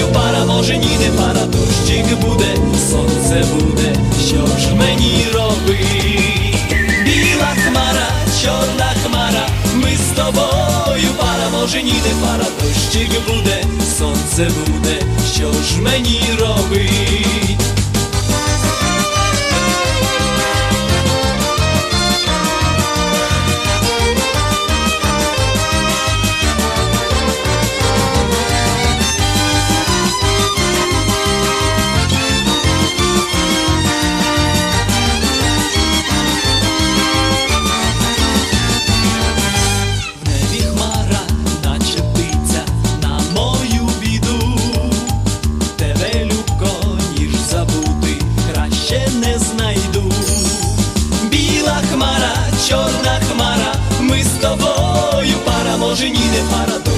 Думаю, пара може ні не пара. Дощик буде, сонце буде, що ж мені роби Біла хмара, чорна хмара, ми з тобою, пара може ні не пара. Дощик буде, сонце буде, що ж мені робить? yine para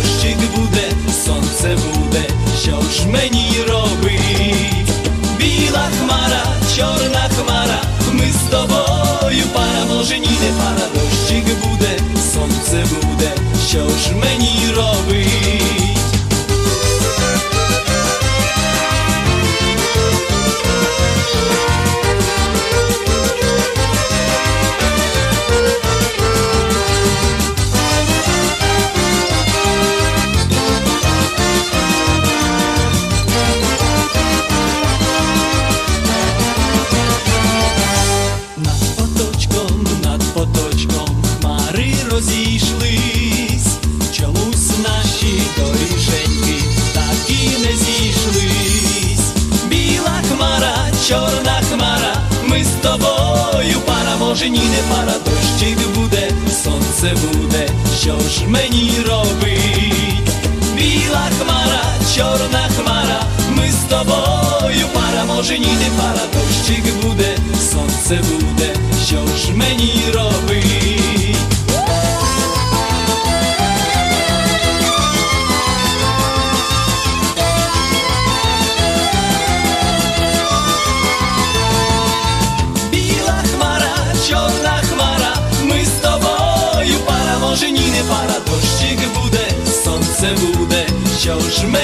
хмара дощик буде, сонце буде, що ж мені робить? Біла хмара, чорна хмара, ми з тобою пара, може, ні не пара, дощик буде, сонце буде, що ж мені робить? Je me.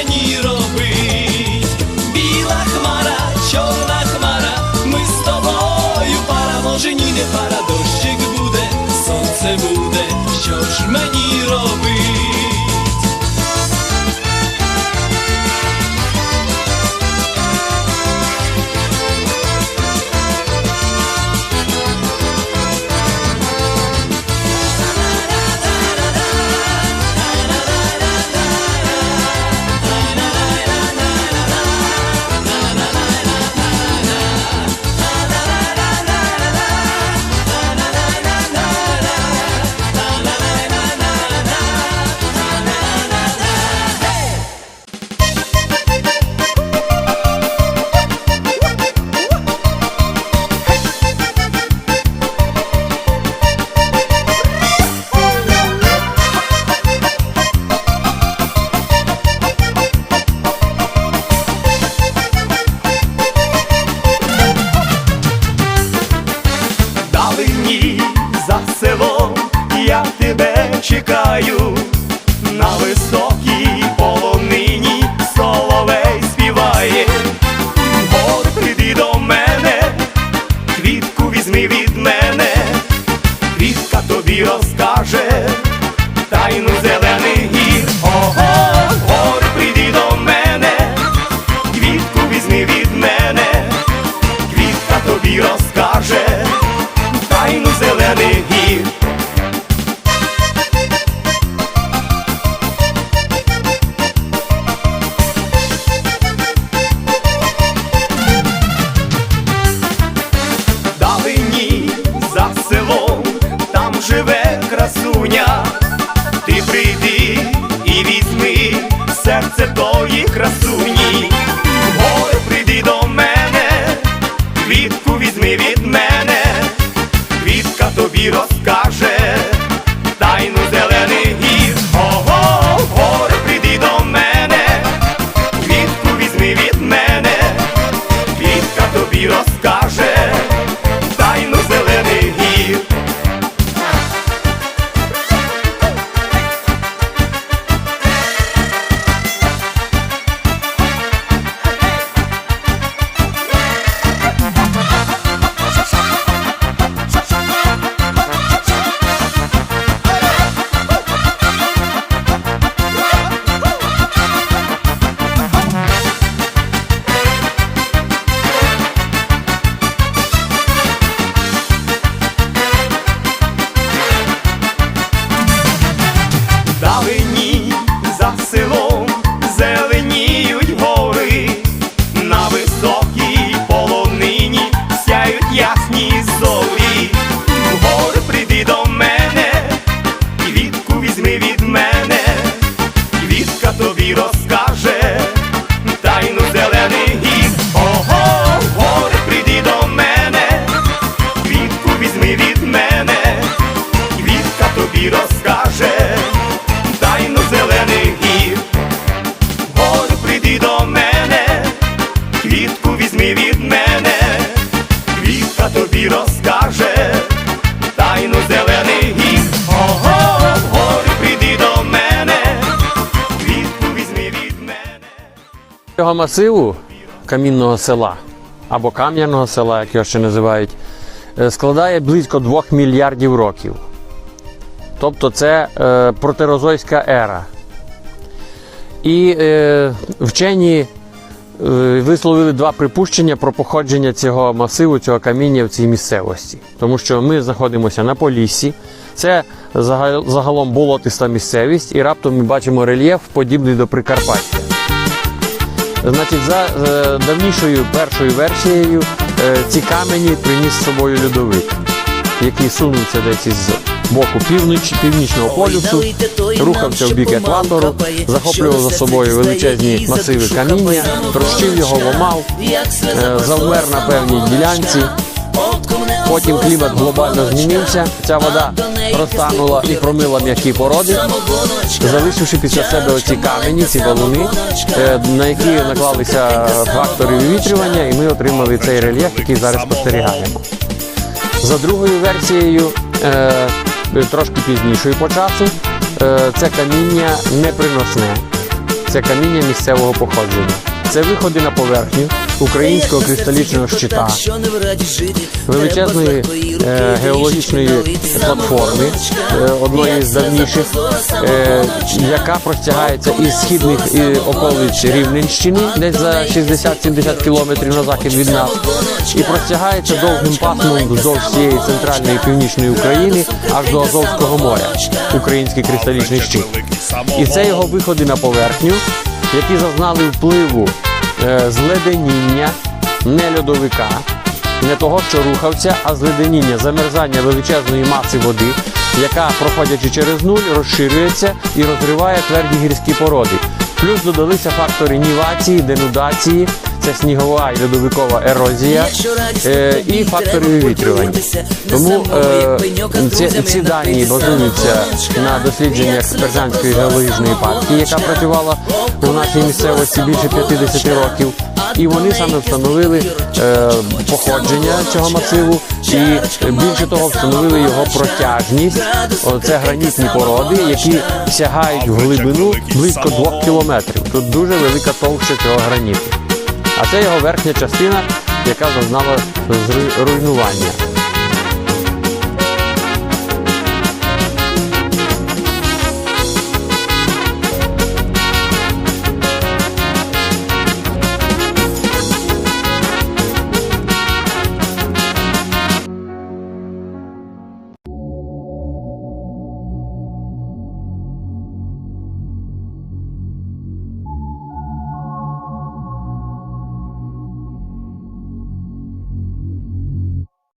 Каже, тайну зелених гір. Гори прийди до мене, квітку візьми від мене, квітка тобі розкаже, тайну зелених гір. Ого, гори прийди до мене, квітку візьми від мене. Цього масиву камінного села або кам'яного села, як його ще називають. Е, складає близько 2 мільярдів років. Тобто це е, протерозойська ера. І е, вчені е, висловили два припущення про походження цього масиву, цього каміння в цій місцевості. Тому що ми знаходимося на Поліссі, це зага- загалом болотиста місцевість, і раптом ми бачимо рельєф, подібний до Прикарпаття. Значить, за е, давнішою першою версією е, ці камені приніс з собою льодовик, який сунувся десь із боку північ, північного полюсу, рухався в бік екватору, захоплював за собою величезні масиви каміння, трощив його, ломав, е, завмер на певній ділянці. Потім клімат глобально змінився. Ця вода розтанула і промила м'які породи, залишивши після себе оці камені, ці валуни, е, на які наклалися фактори вивітрювання, і ми отримали цей рельєф, який зараз спостерігаємо. За другою версією, е, трошки пізнішою по часу, е, це каміння неприносне, це каміння місцевого походження. Це виходи на поверхню українського кристалічного щита, величезної е, геологічної платформи, е, одної з давніших, е, яка простягається із східних е, околиць Рівненщини, десь за 60-70 кілометрів на захід від нас, і простягається довгим пасмом вздовж всієї центральної і північної України аж до Азовського моря, український кристалічний щит. І це його виходи на поверхню, які зазнали впливу е, зледеніння, не льодовика, не того, що рухався, а зледеніння, замерзання величезної маси води, яка, проходячи через нуль, розширюється і розриває тверді гірські породи. Плюс додалися фактори нівації, денудації, це снігова і льодовикова ерозія е, і фактори вивітрювання. Тому е, ці, ці дані базуються на дослідженнях Берзанської геологічної партії, яка працювала у нашій місцевості більше 50 років. І вони саме встановили е, походження цього масиву, і більше того, встановили його протяжність. Це гранітні породи, які сягають в глибину близько 2 кілометрів. Тут дуже велика товща цього граніту. А це його верхня частина, яка зазнала руйнування.